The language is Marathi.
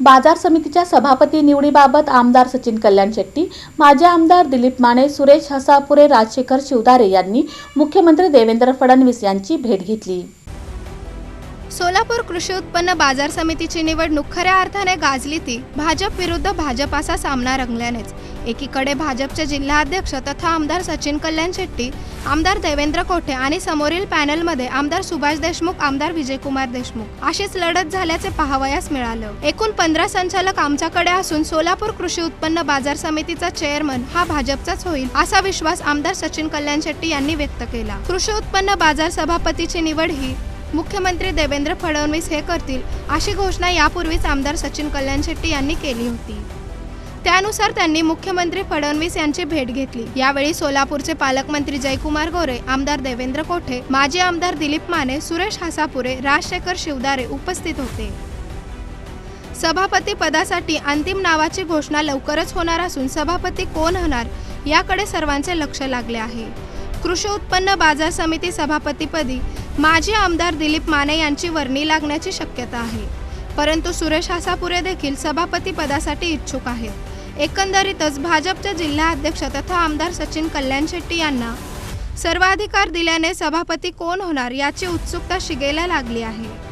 बाजार समितीच्या सभापती निवडीबाबत आमदार सचिन कल्याण शेट्टी माजी आमदार दिलीप माने सुरेश हसापुरे राजशेखर शिवदारे यांनी मुख्यमंत्री देवेंद्र फडणवीस यांची भेट घेतली. सोलापूर कृषी उत्पन्न बाजार समितीची निवडणूक खऱ्या अर्थाने गाजली ती. भाजप विरुद्ध भाजप असा सामना रंगल्यानेच. एकीकडे भाजपचे जिल्हाध्यक्ष तथा आमदार सचिन कल्याण शेट्टी आमदार देवेंद्र कोठे आणि समोरील पॅनलमध्ये आमदार सुभाष देशमुख आमदार विजयकुमार देशमुख. अशीच लढत झाल्याचे पाहावयास मिळालं. एकूण पंधरा संचालक आमच्याकडे असून सोलापूर कृषी उत्पन्न बाजार समितीचा चेअरमन हा भाजपचाच होईल असा विश्वास आमदार सचिन कल्याण शेट्टी यांनी व्यक्त केला. कृषी उत्पन्न बाजार सभापतीची निवड ही मुख्यमंत्री देवेंद्र फडणवीस हे करतील अशी घोषणा यापूर्वीच आमदार सचिन कल्याण शेट्टी यांनी केली होती. त्यानुसार त्यांनी मुख्यमंत्री फडणवीस यांची भेट घेतली. यावेळी सोलापूरचे पालकमंत्री जयकुमार गोरे आमदार देवेंद्र कोठे माजी आमदार दिलीप माने सुरेश हासापुरे राजशेखर शिवदारे उपस्थित होते. सभापती पदासाठी अंतिम नावाची घोषणा लवकरच होणार असून सभापती कोण होणार याकडे सर्वांचे लक्ष लागले आहे. कृषी उत्पन्न बाजार समिती सभापतीपदी माजी आमदार दिलीप माने यांची वर्णी लागण्याची शक्यता आहे. परंतु सुरेश हासापुरे देखील सभापती पदासाठी इच्छुक आहेत. एकंदरीतच भाजपच्या जिल्हा अध्यक्ष तथा आमदार सचिन कल्याण शेट्टी यांना सर्वाधिकार दिल्याने सभापती कोण होणार याची उत्सुकता शिगेला लागली आहे.